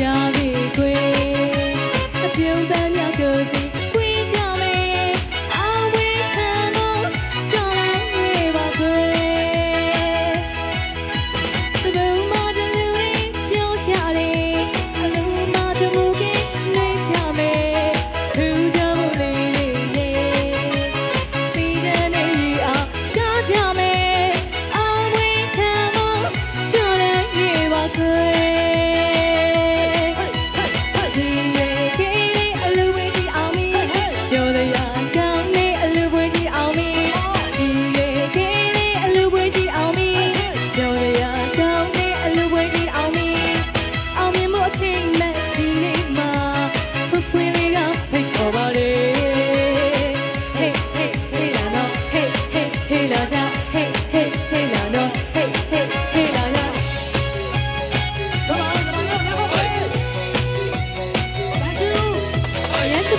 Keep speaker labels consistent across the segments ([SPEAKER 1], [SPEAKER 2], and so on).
[SPEAKER 1] 听家乡的歌飘荡着情怀听家乡的歌飘荡着情怀听家乡的歌家乡的歌飘荡着情怀听家着情怀听家着情怀听家乡的歌飘荡着情怀听家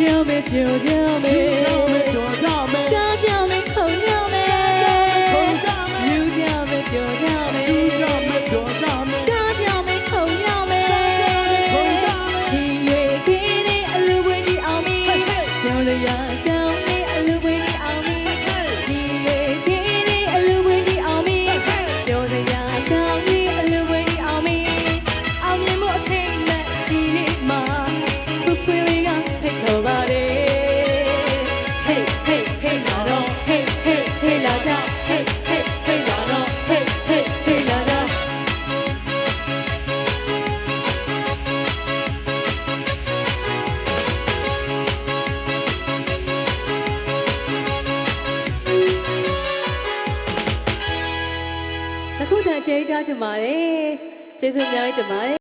[SPEAKER 1] ကြောင်ပဲပြုံကြောင်ပဲ ထန်ကျေးဇူးတင်ပါတယ်ကျေးဇူးအများကြီးတင်ပါတယ်